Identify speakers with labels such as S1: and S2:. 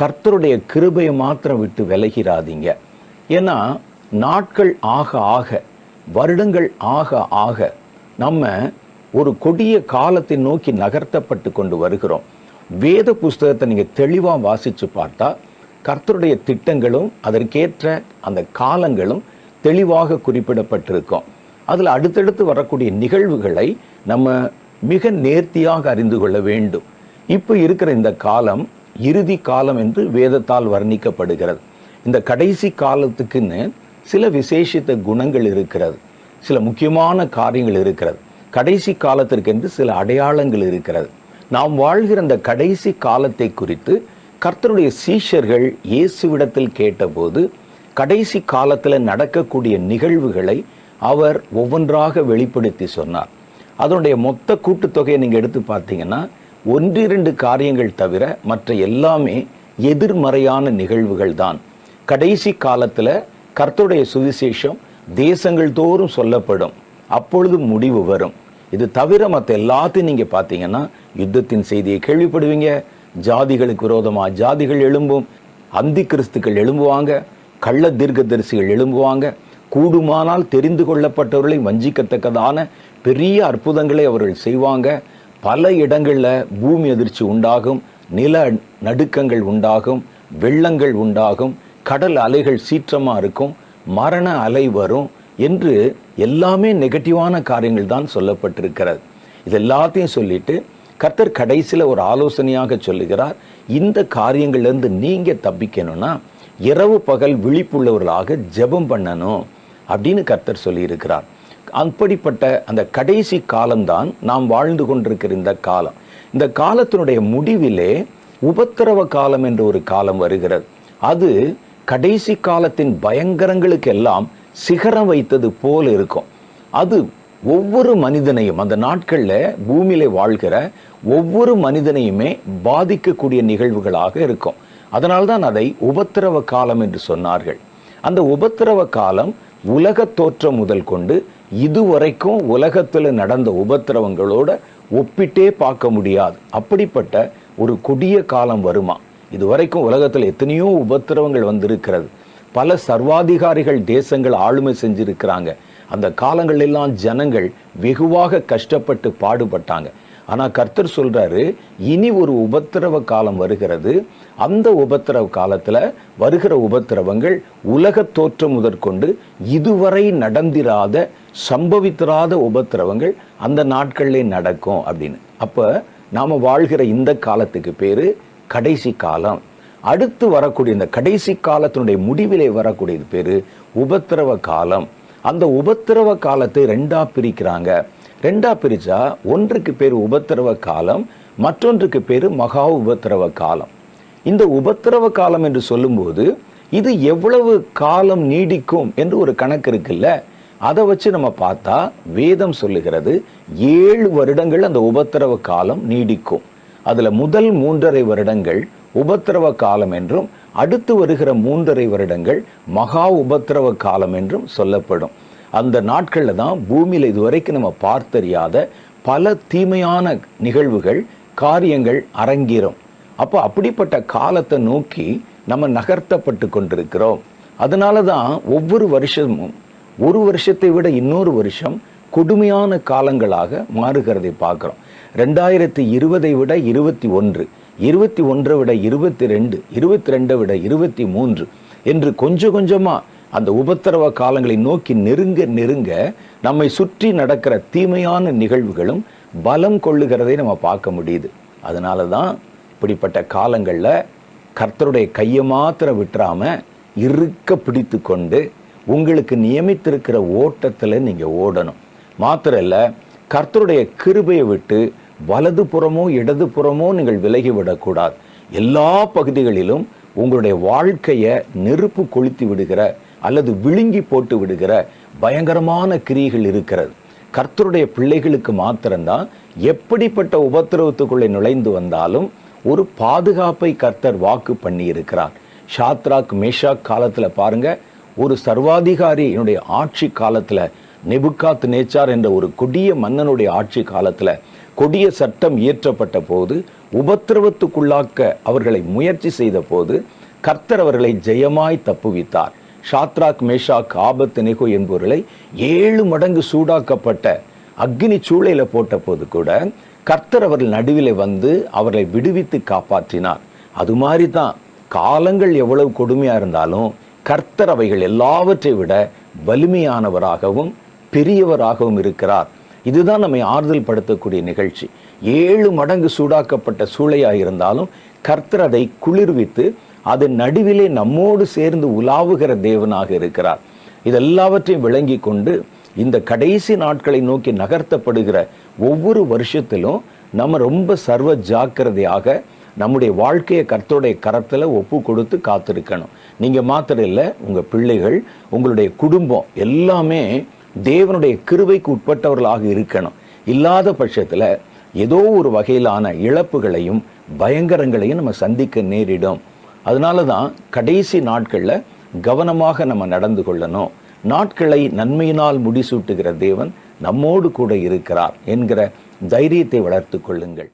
S1: கர்த்தருடைய கிருபையை மாத்திரம் விட்டு விலகிறாதீங்க ஏன்னா நாட்கள் ஆக ஆக வருடங்கள் ஆக ஆக நம்ம ஒரு கொடிய காலத்தை நோக்கி நகர்த்தப்பட்டு கொண்டு வருகிறோம். வேத புஸ்தகத்தை நீங்கள் தெளிவாக வாசித்து பார்த்தா கர்த்தருடைய திட்டங்களும் அதற்கேற்ற அந்த காலங்களும் தெளிவாக குறிப்பிடப்பட்டிருக்கும். அதில் அடுத்தடுத்து வரக்கூடிய நிகழ்வுகளை நம்ம மிக நேர்த்தியாக அறிந்து கொள்ள வேண்டும். இப்போ இருக்கிற இந்த காலம் இறுதி காலம் என்று வேதத்தால் வர்ணிக்கப்படுகிறது. இந்த கடைசி காலத்துக்குன்னு சில விசேஷித்த குணங்கள் இருக்கிறது. சில முக்கியமான காரியங்கள் இருக்கிறது. கடைசி காலத்திற்கென்று சில அடையாளங்கள் இருக்கிறது. நாம் வாழ்கிற அந்த கடைசி காலத்தை குறித்து கர்த்தருடைய சீஷர்கள் இயேசுவிடத்தில் கேட்டபோது கடைசி காலத்தில் நடக்கக்கூடிய நிகழ்வுகளை அவர் ஒவ்வொன்றாக வெளிப்படுத்தி சொன்னார். அதனுடைய மொத்த கூட்டுத்தொகையை நீங்கள் எடுத்து பார்த்தீங்கன்னா ஒன்றிரண்டு காரியங்கள் தவிர மற்ற எல்லாமே எதிர்மறையான நிகழ்வுகள் தான் கடைசி காலத்தில் கர்த்தருடைய சுவிசேஷம் தேசங்கள் தோறும் சொல்லப்படும். அப்பொழுது முடிவு வரும். இது தவிர மற்ற எல்லாத்தையும் நீங்கள் பார்த்தீங்கன்னா யுத்தத்தின் செய்தியை கேள்விப்படுவீங்க. ஜாதிகளுக்கு விரோதமாக ஜாதிகள் எழும்பும். அந்தி கிறிஸ்துக்கள் எழும்புவாங்க. கள்ள தீர்க்கதரிசிகள் எழும்புவாங்க. கூடுமானால் தெரிந்து கொள்ளப்பட்டவர்களை வஞ்சிக்கத்தக்கதான பெரிய அற்புதங்களை அவர்கள் செய்வாங்க. பல இடங்களில் பூமி அதிர்ச்சி உண்டாகும் நில நடுக்கங்கள் உண்டாகும் வெள்ளங்கள் உண்டாகும் கடல் அலைகள் சீற்றமாக இருக்கும் மரண அலை வரும் என்று எல்லாமே நெகட்டிவான காரியங்கள் தான் சொல்லப்பட்டிருக்கிறது. இது எல்லாத்தையும் சொல்லிட்டு கர்த்தர் கடைசியில் ஒரு ஆலோசனையாக சொல்லுகிறார் இந்த காரியங்கள்லேருந்து நீங்கள் தப்பிக்கணும்னா இரவு பகல் விழிப்புள்ளவர்களாக ஜெபம் பண்ணணும் அப்படின்னு கர்த்தர் சொல்லியிருக்கிறார். அப்படிப்பட்ட அந்த கடைசி காலம்தான் நாம் வாழ்ந்து கொண்டிருக்கிற இந்த காலம். இந்த காலத்தினுடைய முடிவிலே உபத்திரவ காலம் என்ற ஒரு காலம் வருகிறது. அது கடைசி காலத்தின் பயங்கரங்களுக்கெல்லாம் சிகரம் வைத்தது போல் இருக்கும். அது ஒவ்வொரு மனிதனையும் அந்த நாட்களில் பூமியில வாழ்கிற ஒவ்வொரு மனிதனையுமே பாதிக்கக்கூடிய நிகழ்வுகளாக இருக்கும். அதனால்தான் அதை உபத்திரவ காலம் என்று சொன்னார்கள். அந்த உபத்திரவ காலம் உலக தோற்றம் முதல் கொண்டு இதுவரைக்கும் உலகத்தில் நடந்த உபத்திரவங்களோட ஒப்பிட்டே பார்க்க முடியாது. அப்படிப்பட்ட ஒரு கொடிய காலம் வருமா? இதுவரைக்கும் உலகத்தில் எத்தனையோ உபத்திரவங்கள் வந்திருக்கிறது. பல சர்வாதிகாரிகள் தேசங்கள் ஆளுமை செஞ்சிருக்கிறாங்க. அந்த காலங்கள் எல்லாம் ஜனங்கள் வெகுவாக கஷ்டப்பட்டு பாடுபட்டாங்க. ஆனால் கர்த்தர் சொல்கிறாரு இனி ஒரு உபத்திரவ காலம் வருகிறது. அந்த உபத்திரவ காலத்தில் வருகிற உபத்திரவங்கள் உலக தோற்றம் முதற்கொண்டு இதுவரை நடந்திராத சம்பவித்திராத உபத்திரவங்கள் அந்த நாட்களிலே நடக்கும் அப்படின்னு. அப்போ நாம் வாழ்கிற இந்த காலத்துக்கு பேர் கடைசி காலம். அடுத்து வரக்கூடிய இந்த கடைசி காலத்தினுடைய முடிவிலே வரக்கூடியது பேர் உபத்திரவ காலம். அந்த உபத்திரவ காலத்தை ரெண்டாக பிரிக்கிறாங்க. ரெண்டா பிரிச்சா ஒன்றுக்கு பேர் உபத்திரவ காலம் மற்றொன்றுக்கு பேர் மகா உபத்திரவ காலம். இந்த உபத்திரவ காலம் என்று சொல்லும்போது இது எவ்வளவு காலம் நீடிக்கும் என்று ஒரு கணக்கு இருக்குல்ல? அதை வச்சு நம்ம பார்த்தா வேதம் சொல்லுகிறது ஏழு வருடங்கள் அந்த உபத்திரவ காலம் நீடிக்கும். அதில் முதல் மூன்றரை வருடங்கள் உபத்திரவ காலம் என்றும் அடுத்து வருகிற மூன்றரை வருடங்கள் மகா உபத்திரவ காலம் என்றும் சொல்லப்படும். அந்த நாட்களில் தான் பூமியில் இதுவரைக்கும் நம்ம பார்த்தறியாத பல தீமையான நிகழ்வுகள் காரியங்கள் அரங்கேறும். அப்போ அப்படிப்பட்ட காலத்தை நோக்கி நம்ம நகர்த்தப்பட்டு கொண்டிருக்கிறோம். அதனால தான் ஒவ்வொரு வருஷமும் ஒரு வருஷத்தை விட இன்னொரு வருஷம் கொடுமையான காலங்களாக மாறுகிறதை பார்க்குறோம். ரெண்டாயிரத்தி இருபதை விட இருபத்தி ஒன்று இருபத்தி ஒன்றை விட இருபத்தி ரெண்டு இருபத்தி ரெண்டை விட இருபத்தி மூன்று என்று கொஞ்சம் கொஞ்சமாக அந்த உபத்திரவ காலங்களை நோக்கி நெருங்க நெருங்க நம்மை சுற்றி நடக்கிற தீமையான நிகழ்வுகளும் பலம் கொள்ளுகிறதை நம்ம பார்க்க முடியுது. அதனால தான் இப்படிப்பட்ட காலங்களில் கர்த்தருடைய கையை மாத்திரம் விட்டுறாமல் இறுக்க பிடித்து கொண்டு உங்களுக்கு நியமித்திருக்கிற ஓட்டத்தில் நீங்கள் ஓடணும். மாத்திரம் இல்லை கர்த்தருடைய கிருபையை விட்டு வலது புறமோ இடது புறமோ நீங்கள் விலகி விடக்கூடாது. எல்லா பகுதிகளிலும் உங்களுடைய வாழ்க்கையை நெருப்பு கொளுத்தி விடுகிற அல்லது விழுங்கி போட்டு விடுகிற பயங்கரமான கிரியைகள் இருக்கிறது. கர்த்தருடைய பிள்ளைகளுக்கு மாத்திரம்தான் எப்படிப்பட்ட உபத்திரவத்துக்குள்ளே நுழைந்து வந்தாலும் ஒரு பாதுகாப்பை கர்த்தர் வாக்கு பண்ணி இருக்கிறார் ஷாத்ராக் மேஷாக் காலத்தில் பாருங்க ஒரு சர்வாதிகாரியினுடைய ஆட்சி காலத்தில் நெபுக்காத் நேச்சார் என்ற ஒரு கொடிய மன்னனுடைய ஆட்சி காலத்தில் கொடிய சட்டம் இயற்றப்பட்ட போது உபத்திரவத்துக்குள்ளாக்க அவர்களை முயற்சி செய்த போது கர்த்தர் அவர்களை ஜெயமாய் தப்புவித்தார். ஷாத்ராக் மேஷாக் ஆபத்து நிகோ என்பவர்களை ஏழு மடங்கு சூடாக்கப்பட்ட அக்னி சூளையில போட்ட போது கூட கர்த்தர் அவர்கள் நடுவில் வந்து அவர்களை விடுவித்து காப்பாற்றினார். அது மாதிரி தான் காலங்கள் எவ்வளவு கொடுமையா இருந்தாலும் கர்த்தர் அவைகள் எல்லாவற்றை விட வலிமையானவராகவும் பெரியவராகவும் இருக்கிறார். இதுதான் நம்மை ஆறுதல் படுத்தக்கூடிய நிகழ்ச்சி. ஏழு மடங்கு சூடாக்கப்பட்ட சூளையா இருந்தாலும் கர்த்தர் அதை குளிர்வித்து அதன் நடுவிலே நம்மோடு சேர்ந்து உலாவுகிற தேவனாக இருக்கிறார். இதெல்லாவற்றையும் விளங்கி கொண்டு இந்த கடைசி நாட்களை நோக்கி நகர்த்தப்படுகிற ஒவ்வொரு வருஷத்திலும் நம்ம ரொம்ப சர்வ ஜாக்கிரதையாக நம்முடைய வாழ்க்கையை கர்த்தருடைய கரத்தில் ஒப்பு கொடுத்து காத்திருக்கணும். நீங்கள் மாத்திரம் இல்லை உங்கள் பிள்ளைகள் உங்களுடைய குடும்பம் எல்லாமே தேவனுடைய கிருவைக்கு உட்பட்டவர்களாக இருக்கணும். இல்லாத பட்சத்தில் ஏதோ ஒரு வகையிலான இழப்புகளையும் பயங்கரங்களையும் நம்ம சந்திக்க நேரிடும். அதனால தான் கடைசி நாட்களில் கவனமாக நம்ம நடந்து கொள்ளணும். நாட்களை நன்மையினால் முடிசூட்டுகிற தேவன் நம்மோடு கூட இருக்கிறார் என்கிற தைரியத்தை வளர்த்து கொள்ளுங்கள்.